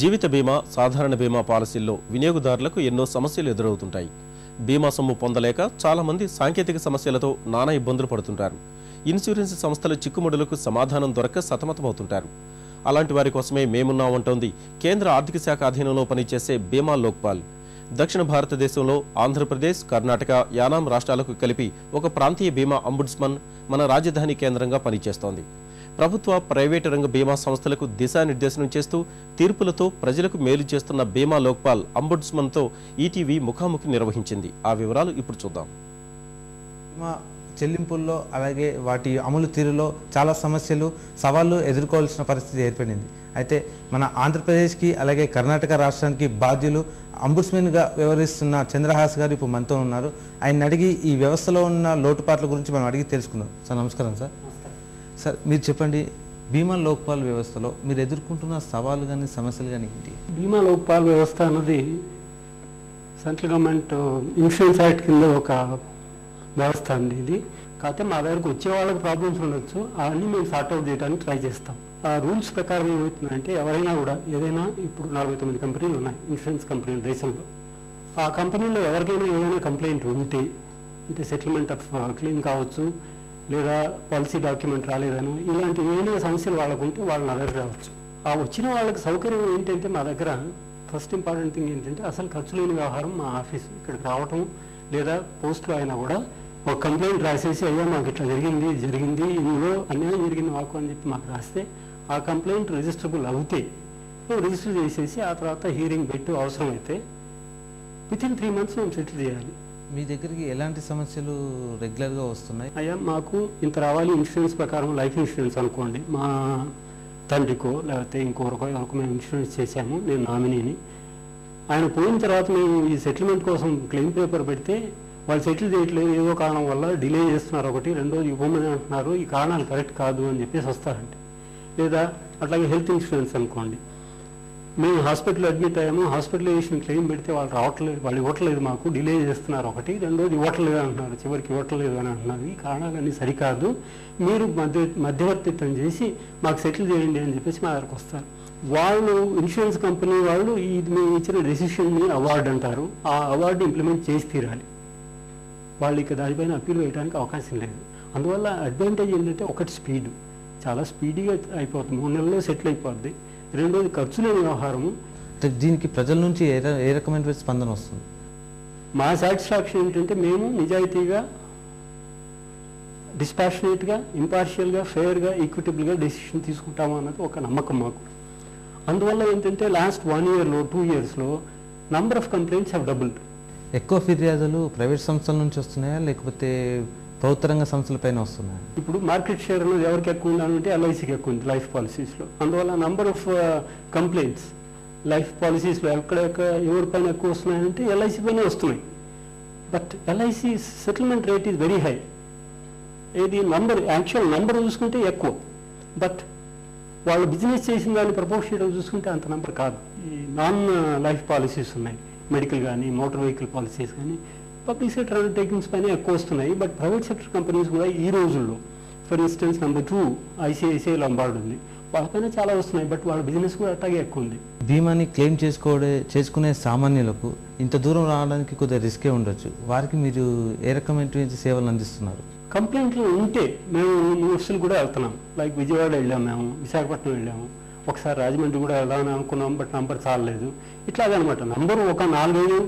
జీవిత బీమా సాధారణ బీమా పాలసీల్లో వినియోగదారులకు ఎన్నో సమస్యలు ఎదురవుతుంటాయి. బీమా సొమ్ము పొందలేక చాలామంది సాంకేతిక సమస్యలతో నానా ఇబ్బందులు పడుతుంటారు. ఇన్సూరెన్స్ సంస్థల చిక్కుముడులకు సమాధానం దొరక సతమతమవుతుంటారు. అలాంటి వారి కోసమే మేమున్నామంటోంది కేంద్ర ఆర్థిక శాఖ అధీనంలో పనిచేసే బీమా లోక్పాల్. దక్షిణ భారతదేశంలో ఆంధ్రప్రదేశ్ కర్ణాటక యానాం రాష్ట్రాలకు కలిపి ఒక ప్రాంతీయ బీమా అంబుడ్స్మన్ మన రాజధాని కేంద్రంగా పనిచేస్తోంది. ప్రభుత్వ ప్రైవేటు రంగ బీమా సంస్థలకు దిశానిర్దేశనం చేస్తూ తీర్పులతో ప్రజలకు మేలు చేస్తున్న బీమా లోక్పాల్ అంబుడ్స్మన్తో ఈటీవీ ముఖాముఖి నిర్వహించింది. ఆ వివరాలు ఇప్పుడు చూద్దాం. చెల్లింపుల్లో అలాగే వాటి అమలు తీరులో చాలా సమస్యలు సవాళ్ళు ఎదుర్కోవాల్సిన పరిస్థితి ఏర్పడింది. అయితే మన ఆంధ్రప్రదేశ్కి అలాగే కర్ణాటక రాష్ట్రానికి బాధ్యులు అంబుడ్స్మెన్గా వ్యవహరిస్తున్న చంద్రహాస్ గారు ఇప్పుడు మనతో ఉన్నారు. ఆయన అడిగి ఈ వ్యవస్థలో ఉన్న లోటుపాట్ల గురించి మనం అడిగి తెలుసుకుందాం. సార్ నమస్కారం సార్. సార్ మీరు చెప్పండి బీమా లోక్పాల్ వ్యవస్థలో మీరు ఎదుర్కొంటున్న సవాళ్ళు కానీ సమస్యలు కానీ ఏంటి? బీమా లోక్పాల్ వ్యవస్థ అన్నది సెంట్రల్ గవర్నమెంట్ ఇన్సూరెన్స్ యాక్ట్ కింద ఒక వ్యవస్థ అండి ఇది. కాకపోతే మా దగ్గరకు వచ్చే వాళ్ళకి ప్రాబ్లమ్స్ ఉండొచ్చు. అవన్నీ మేము సార్ట్అవుట్ చేయడానికి ట్రై చేస్తాం. ఆ రూల్స్ ప్రకారం ఏమవుతుందంటే ఎవరైనా కూడా ఏదైనా ఇప్పుడు నలభై తొమ్మిది కంపెనీలు ఉన్నాయి ఇన్సూరెన్స్ కంపెనీలు దేశంలో. ఆ కంపెనీలో ఎవరికైనా ఏదైనా కంప్లైంట్ ఉంటే అంటే సెటిల్మెంట్ ఆఫ్ క్లెయిమ్ కావచ్చు లేదా పాలసీ డాక్యుమెంట్ రాలేదని ఇలాంటి ఏమైనా సమస్యలు వాళ్ళకు ఉంటే వాళ్ళు నా దగ్గర రావచ్చు ఆ వచ్చిన వాళ్ళకి సౌకర్యం ఏంటంటే మా దగ్గర ఫస్ట్ ఇంపార్టెంట్ థింగ్ ఏంటంటే అసలు ఖర్చు లేని వ్యవహారం మా ఆఫీస్ ఇక్కడికి రావటం లేదా పోస్ట్లో అయినా కూడా ఒక కంప్లైంట్ రాసేసి అయ్యా మాకు ఇట్లా జరిగింది జరిగింది ఇందులో అన్యాయం జరిగింది మాకు అని చెప్పి మాకు రాస్తే ఆ కంప్లైంట్ రిజిస్టరబుల్ అవుతే రిజిస్టర్ చేసేసి ఆ తర్వాత హీరింగ్ పెట్టు అవసరమైతే విత్ ఇన్ త్రీ మంత్స్ మేము సెటిల్ చేయాలి. మీ దగ్గరికి ఎలాంటి సమస్యలు రెగ్యులర్గా వస్తున్నాయి? అయ్యా మాకు ఇంత రావాలి ఇన్సూరెన్స్ ప్రకారం లైఫ్ ఇన్సూరెన్స్ అనుకోండి. మా తండ్రికో లేకపోతే ఇంకొకరికో ఎవరికో మేము ఇన్సూరెన్స్ చేశాము నేను నామినీని. ఆయన పోయిన తర్వాత మేము ఈ సెటిల్మెంట్ కోసం క్లెయిమ్ పేపర్ పెడితే వాళ్ళు సెటిల్ చేయట్లేదు ఏదో కారణం వల్ల డిలే చేస్తున్నారు ఒకటి రెండోది ఇవ్వమని అంటున్నారు ఈ కారణాలు కరెక్ట్ కాదు అని చెప్పేసి వస్తారండి. లేదా అట్లాగే హెల్త్ ఇన్సూరెన్స్ అనుకోండి. మేము హాస్పిటల్ అడ్మిట్ అయ్యాము. హాస్పిటలైజేషన్ క్లెయిమ్ పెడితే వాళ్ళు రావట్లేదు. వాళ్ళు ఇవ్వట్లేదు మాకు. డిలే చేస్తున్నారు ఒకటి. రెండోది ఇవ్వట్లేదు అంటున్నారు. చివరికి ఇవ్వట్లేదు అని అంటున్నారు. ఈ కారణాలన్నీ సరికాదు. మీరు మధ్య మధ్యవర్తిత్వం చేసి మాకు సెటిల్ చేయండి అని చెప్పేసి మా దగ్గరకు వస్తారు. వాళ్ళు ఇన్సూరెన్స్ కంపెనీ వాళ్ళు ఈ మేము ఇచ్చిన డెసిషన్ని అవార్డు అంటారు. ఆ అవార్డు ఇంప్లిమెంట్ చేసి తీరాలి. వాళ్ళు ఇక దానిపైన అప్పీల్ వేయడానికి అవకాశం లేదు. అందువల్ల అడ్వాంటేజ్ ఏంటంటే ఒకటి స్పీడ్. చాలా స్పీడీగా అయిపోతుంది. మూడు నెలల్లో సెటిల్ అయిపోద్ది. రెండోది ఖర్చు లేని వ్యవహారము. అంటే దీనికి ప్రజల నుంచి ఏ ఏ రకమైన స్పందన వస్తుంది? మా సాటిస్ఫాక్షన్ ఏంటంటే మేము నిజాయితీగా డిస్పాషనేట్గా ఇంపార్షియల్గా ఫెయిర్గా ఈక్విటబుల్గా డెసిషన్ తీసుకుంటాము అన్నది ఒక నమ్మకం మాకు. అందువల్ల ఏంటంటే లాస్ట్ వన్ ఇయర్లో టూ ఇయర్స్లో number of complaints have doubled ఎక్కువ ఫిర్యాదులు ప్రైవేట్ సంస్థల నుంచి వస్తున్నాయా? లేకపోతే ప్రభుత్వ రంగ సంస్థలపైన వస్తున్నాయి. ఇప్పుడు మార్కెట్ షేర్ అనేది ఎవరికి ఎక్కువ ఉందంటే ఎల్ఐసికి ఎక్కువ ఉంది లైఫ్ పాలసీస్లో అందువల్ల నంబర్ ఆఫ్ కంప్లైంట్స్ లైఫ్ పాలసీస్లో ఎవరి ఎవరిపైన ఎక్కువ వస్తున్నాయంటే ఎల్ఐసి పైన వస్తున్నాయి. But LIC settlement rate is very high ఇది నంబర్ యాక్చువల్ నంబర్ చూసుకుంటే ఎక్కువ. బట్ వాళ్ళు బిజినెస్ చేసిన దాన్ని ప్రపోర్షియేట్ చూసుకుంటే అంత నంబర్ కాదు. ఈ నాన్ లైఫ్ పాలసీస్ ఉన్నాయి. మెడికల్ కానీ మోటార్ వెహికల్ పాలసీస్ కానీ పబ్లిక్ సెక్టర్ అండర్టేకింగ్స్ పైన ఎక్కువ వస్తున్నాయి బట్ ప్రైవేట్ సెక్టర్ కంపెనీస్ కూడా ఈ రోజుల్లో for instance number two ICICI Lombard ఉంది. వాళ్ళపైన చాలా వస్తున్నాయి బట్ వాళ్ళ బిజినెస్ కూడా అట్లాగే ఎక్కువ ఉంది. బీమాని క్లెయిమ్ చేసుకోవడే చేసుకునే సామాన్యులకు ఇంత దూరం రావడానికి కొద్దిగా రిస్కే ఉండొచ్చు. వారికి మీరు ఏ రకమైనటువంటి సేవలు అందిస్తున్నారు? కంప్లైంట్లు ఉంటే మేము యూనివర్సిటీలు కూడా వెళ్తున్నాం. లైక్ విజయవాడ వెళ్ళాము మేము విశాఖపట్నం వెళ్ళాము. ఒకసారి రాజమండ్రి కూడా వెళ్దామని అనుకున్నాం బట్ నంబర్ చాలలేదు. ఇట్లాగనమాట నంబర్ ఒక నాలుగైదు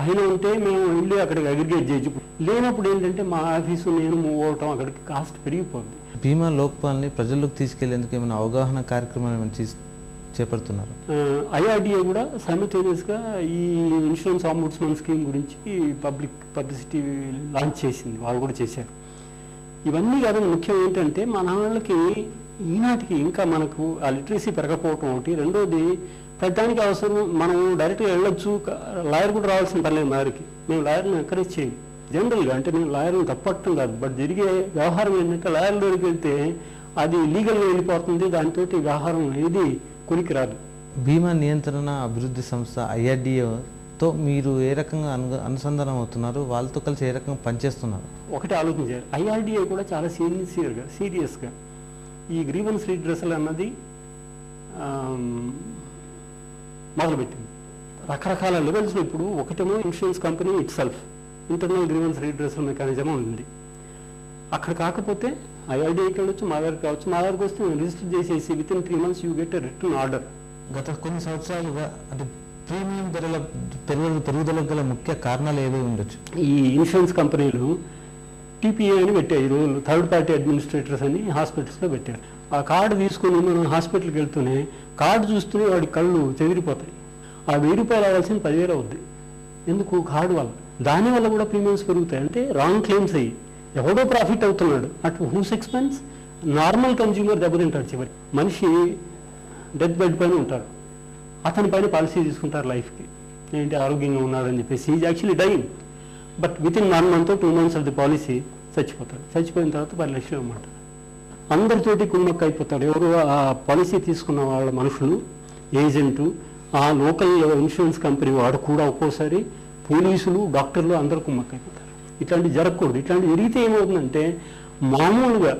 పైన ఉంటే మేము వెళ్ళి అక్కడికి అగ్రిగేట్ చేయొచ్చు లేనప్పుడు ఏంటంటే మా ఆఫీసు నేను మూవ్ అవటం అక్కడికి కాస్ట్ పెరిగిపోద్ది. బీమా లోక్పాల్ని ప్రజల్లోకి తీసుకెళ్ళేందుకు ఏమైనా అవగాహన కార్యక్రమాలు ఏమైనా చేపడుతున్నారు? ఐఆర్డిఏ కూడా సైమల్టేనియస్గా ఈ ఇన్సూరెన్స్ ఆంబుడ్స్మన్ స్కీమ్ గురించి పబ్లిక్ పబ్లిసిటీ లాంచ్ చేసింది. వాళ్ళు కూడా చేశారు. ఇవన్నీ కాదు ముఖ్యం ఏంటంటే మన వాళ్ళకి ఈనాటికి ఇంకా మనకు ఆ లిటరసీ పెరగకపోవటం ఒకటి. రెండోది ప్రతిదానికి అవసరం మనం డైరెక్ట్గా వెళ్ళొచ్చు. లాయర్ కూడా రావాల్సిన పని లేదు లాయర్కి మేము లాయర్ని ఎంకరేజ్ చేయం. జనరల్గా అంటే నేను లాయర్ని తప్పట్టం కాదు. బట్ జరిగే వ్యవహారం ఏంటంటే లాయర్ దగ్గరికి వెళ్తే అది లీగల్గా వెళ్ళిపోతుంది. దాంతో వ్యవహారం ఏది కొనికి రాదు బీమా నియంత్రణ అభివృద్ధి సంస్థ ఐఆర్డిఏతో మీరు ఏ రకంగా అను అనుసంధానం అవుతున్నారు? వాళ్ళతో కలిసి ఏ రకంగా పనిచేస్తున్నారు? ఒకటి ఆలోచించారు. ఐఆర్డిఏ కూడా చాలా సిన్సియర్గా సీరియస్గా ఈ గ్రీవెన్స్ రీడ్రెసల్ అన్నది మొదలుపెట్టింది. రకరకాల లెవెల్స్లో ఇప్పుడు ఒకటేమో insurance company itself internal grievance redressal mechanism ఉంది. అక్కడ కాకపోతే ఐఐడికి వెళ్ళొచ్చు మా దగ్గరికి కావచ్చు మా దగ్గరికి వస్తే మేము రిజిస్టర్ చేసేసి within three months you get return order గత కొన్ని సంవత్సరాలుగా అంటే ప్రీమియం ధరల పెరుగు పెరుగుదలకు గల ముఖ్య కారణాలు ఏవి ఉండొచ్చు? ఈ ఇన్సూరెన్స్ కంపెనీలు టీపీఏ అని పెట్టాయి ఈ రోజులు థర్డ్ పార్టీ అడ్మినిస్ట్రేటర్స్ అని హాస్పిటల్స్లో పెట్టారు. ఆ కార్డు తీసుకుని మనం హాస్పిటల్కి వెళ్తూనే కార్డు చూస్తూనే వాడి కళ్ళు చెదిరిపోతాయి. ఆ వెయ్యి రూపాయలు అవ్వాల్సిన పదివేలు అవుద్ది. ఎందుకు? కార్డు వల్ల. దానివల్ల కూడా ప్రీమియమ్స్ పెరుగుతాయి. అంటే రాంగ్ క్లెయిమ్స్ అయ్యి. ఎవడో ప్రాఫిట్ అవుతున్నాడు. అటు హూస్ ఎక్స్పెన్స్ నార్మల్ కన్జ్యూమర్ దెబ్బతింటాడు చివరి మనిషి డెత్ బెడ్ పైన ఉంటారు అతని పైన పాలసీ తీసుకుంటారు లైఫ్కి. ఏంటి? ఆరోగ్యంగా ఉన్నాడని చెప్పేసి. Is actually dying but within one month two months of the policy చచ్చిపోతాడు. చచ్చిపోయిన తర్వాత పది లక్షలు ఇవ్వమంటారు అందరితోటి కుమ్మక్క అయిపోతాడు. ఎవరు ఆ పాలసీ తీసుకున్న వాళ్ళ మనుషులు ఏజెంటు ఆ లోకల్ ఇన్సూరెన్స్ కంపెనీ వాడు కూడా ఒక్కోసారి పోలీసులు డాక్టర్లు అందరూ కుమ్మక్క అయిపోతారు. ఇట్లాంటివి జరగకూడదు. ఇట్లాంటి జరిగితే ఏమవుతుందంటే మామూలుగా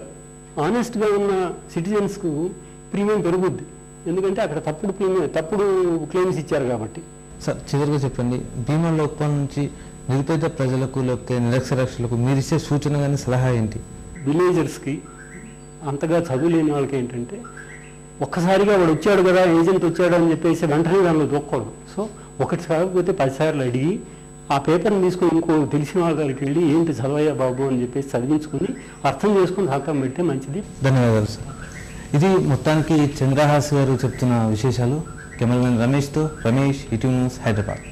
ఆనెస్ట్గా ఉన్న సిటిజన్స్కు ప్రీమియం పెరుగుద్ది. ఎందుకంటే అక్కడ తప్పుడు ప్రీమియం తప్పుడు క్లెయిమ్స్ ఇచ్చారు కాబట్టి. సార్ చివరిగా చెప్పండి. బీమా లోపం నుంచి నిరుపేద ప్రజలకు లేకపోతే నిరక్షరాస్యులకు మీరు ఇచ్చే సూచన కానీ సలహా ఏంటి? విలేజర్స్కి అంతగా చదువులేని వాళ్ళకి ఏంటంటే ఒక్కసారిగా వాడు వచ్చాడు కదా ఏజెంట్ వచ్చాడు అని చెప్పేసి వెంటనే దానిలో దొక్కకూడదు సో ఒకటి కాకపోతే పదిసార్లు అడిగి ఆ పేపర్ని తీసుకొని ఇంకో తెలిసిన వాళ్ళ దగ్గరికి వెళ్ళి ఏంటి చదవయ్యా బాబు? అని చెప్పేసి చదివించుకుని అర్థం చేసుకుని సంతకం పెడితే మంచిది. ధన్యవాదాలు సార్ ఇది మొత్తానికి చంద్రహాస్ గారు చెప్తున్న విశేషాలు. కెమెరామెన్ రమేష్తో రమేష్ ఇటు న్యూస్ హైదరాబాద్.